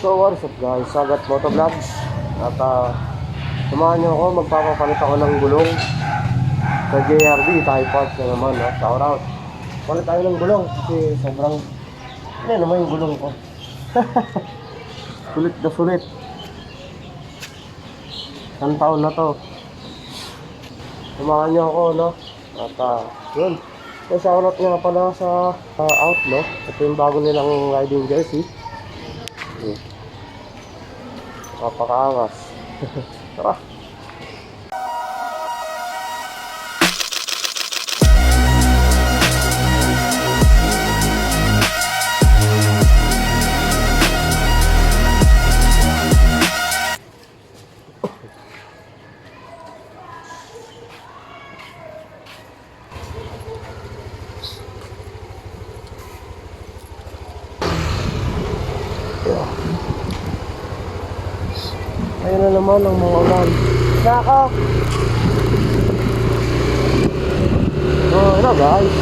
So what's up guys, Sagat Moto Vlogs At uh, samahan niyo ako, magpapapalit ako ng gulong. Sa JRB, tayo parts na naman, no? shout out. Palit tayo ng gulong kasi sobrang Ano naman yung gulong ko? Sulit na sulit. Isang taon na to. Samahan niyo ako, no? At uh, yun. So shout out nga pala sa uh, out, no? Ito yung bago nilang riding jersey Napakaangas. Tara. Ayun na naman ang mga ulan. Nako! Oh, ano guys?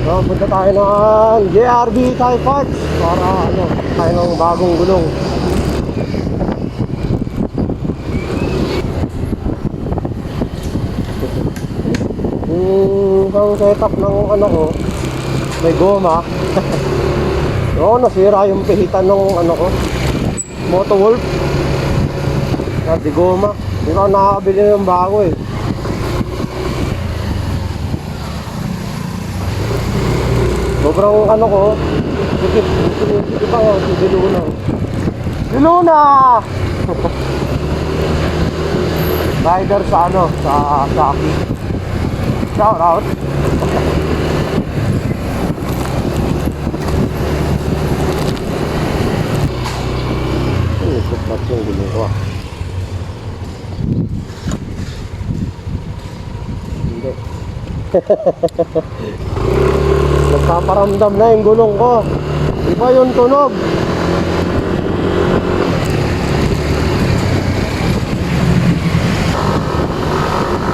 So, punta tayo ng JRB Thai Parts para ano, tayo ng bagong gulong. Yung isang setup ng ano ko, may goma. Oo, nasira yung pihitan ng ano ko. Moto Wolf. Sabi goma. Hindi ko nakakabili ng bago eh. Sobrang ano ko. Sige, sige, sige pa yun. Sige, Luna. Luna! Rider sa ano, sa Saki. Shout out. Ko ah. Hindi. Nagpaparamdam na yung gulong ko. Iba yung tunog.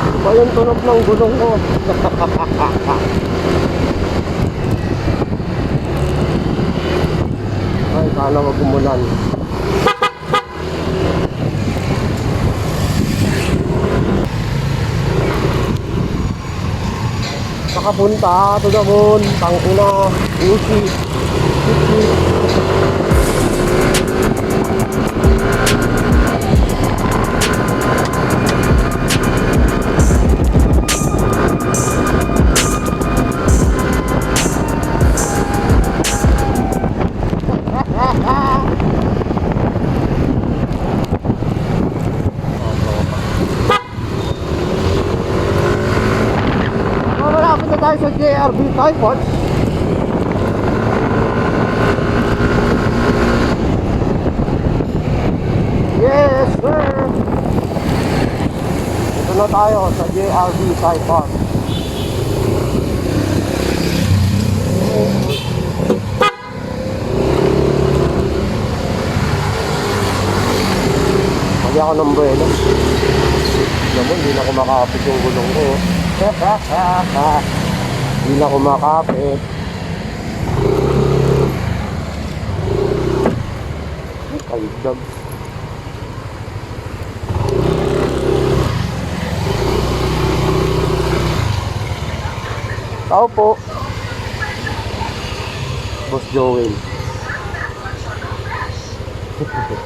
Iba yung tunog ng gulong ko. Ay, sana wag umulan. Nakapunta to the moon, tangina, usi, usi. JRB Typhoid. Yes, sir! Ito na tayo sa JRB Typhoid. Mali ako ng buwelo. Alam mo, hindi na ako makakapit yung gulong ko. hindi na ako makakapit. Ay, Kaligdag. Tao po. Boss Joel.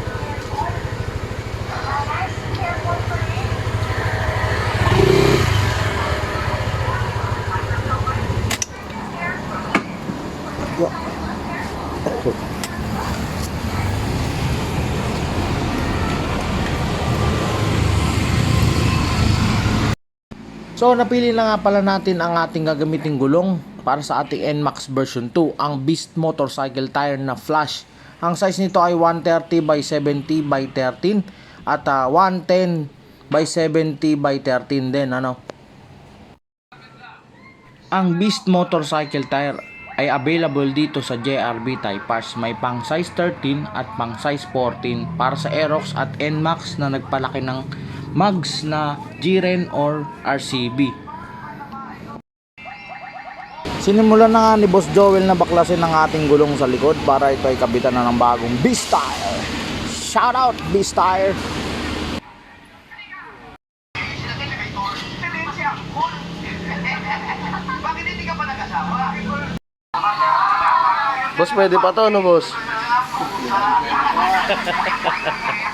So napili na nga pala natin ang ating gagamiting gulong para sa ating NMAX version 2, ang Beast Motorcycle Tire na flash. Ang size nito ay 130 by 70 by 13 at ah, 110 by 70 by 13 din ano. Ang Beast Motorcycle Tire ay available dito sa JRB Type Parts. May pang size 13 at pang size 14 para sa Aerox at NMAX na nagpalaki ng mags na Gren or RCB. Sinimulan na nga ni Boss Joel na baklasin ang ating gulong sa likod para ito ay kabitan na ng bagong Beast-Tire. Shout out Beast-Tire! Bakit hindi ka pa nag-asawa? Boss, pwede pa to, no, boss?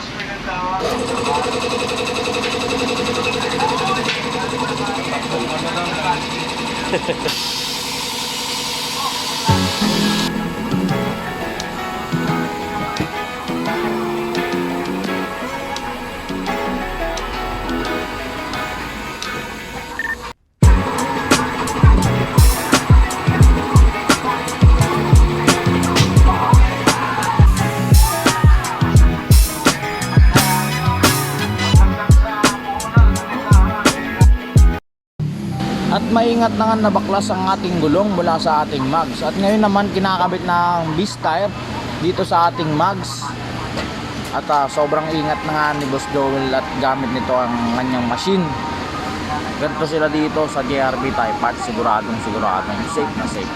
At maingat na nga nabaklas ang ating gulong mula sa ating mags. At ngayon naman kinakabit ng Beast Tire dito sa ating mags. At ah, sobrang ingat na nga ni Boss Joel at gamit nito ang kanyang machine. Ganito sila dito sa JRB Type Parts. Siguradong siguradong safe na safe.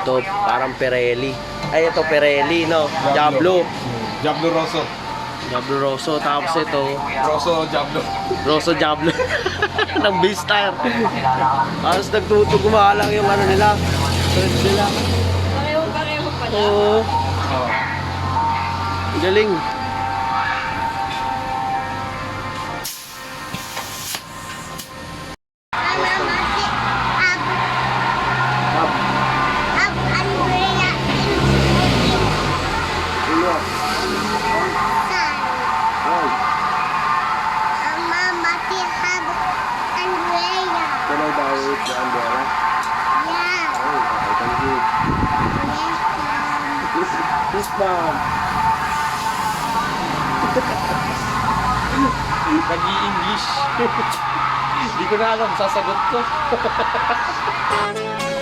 Ito, parang Pirelli. Ay, ito Pirelli, no? Diablo. Diablo Rosso. Diablo Rosso. Tapos ito, Rosso Diablo. Rosso Diablo. ng Beast Tire. Tapos nagtutugma lang yung ano nila. Threads nila. Pareho-pareho pala. Oo. Galing. Mom. Nag-i-English. Hindi ko na alam, sasagot ko.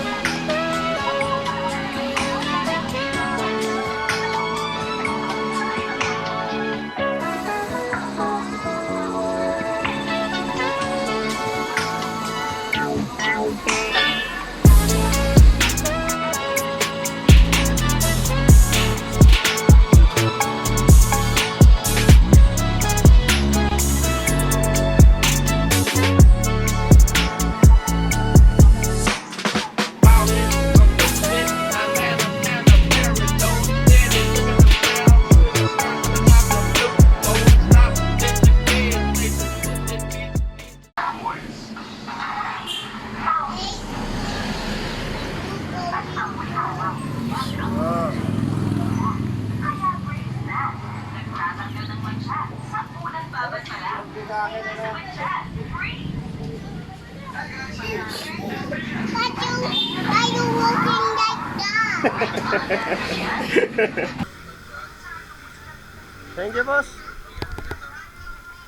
Thank you, boss.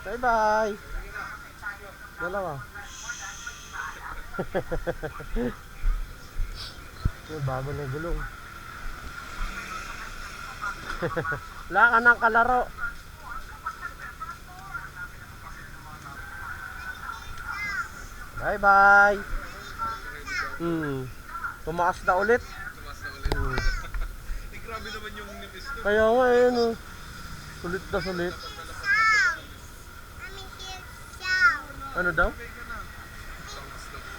Bye-bye. Dalawa. Yung bago na gulong. Wala ka ng kalaro. Bye-bye. Hmm. Tumaas na ulit. Grabe naman yung nilis to. Kaya nga eh, no. Sulit na sulit. Ano daw?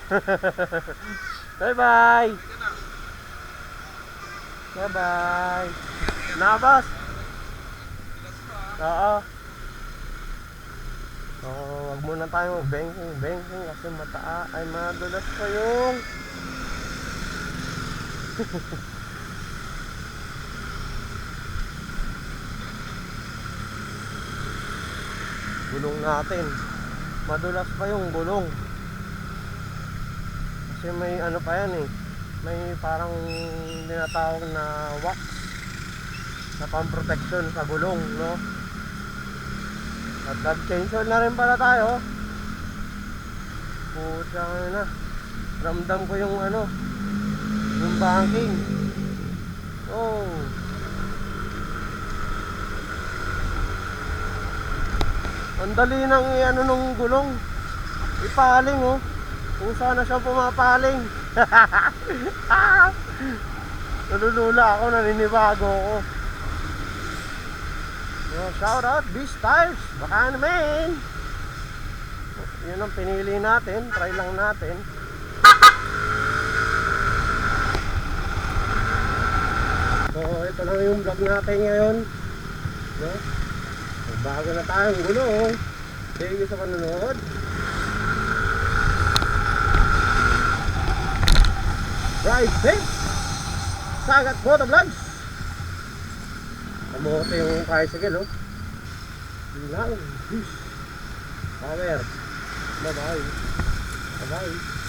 bye bye! Bye bye! Nabas! Oo. Oo, wag muna tayo mag-banking, banking kasi mataa ay madulas pa yung gulong natin. Madulas pa yung gulong. Kasi may ano pa yan eh. May parang tinatawag na wax na pang-protection sa gulong, no? At nag-change oil na rin pala tayo. Puta na. Ramdam ko yung ano, yung banking. Oh. Ang dali nang ano nung gulong. Ipaling oh. Kung sana siya pumapaling. Nalulula ako, naninibago ako. Oh, shout out, Beast Tires. Baka naman. Yun ang pinili natin. Try lang natin. So, ito lang yung vlog natin ngayon. No? Bago na tayong gulong. Thank you sa panonood. Ride safe! Sagat Moto Vlogs! Kamote yung tricycle, oh. Yun lang. Peace. Power. Bye-bye. Bye-bye.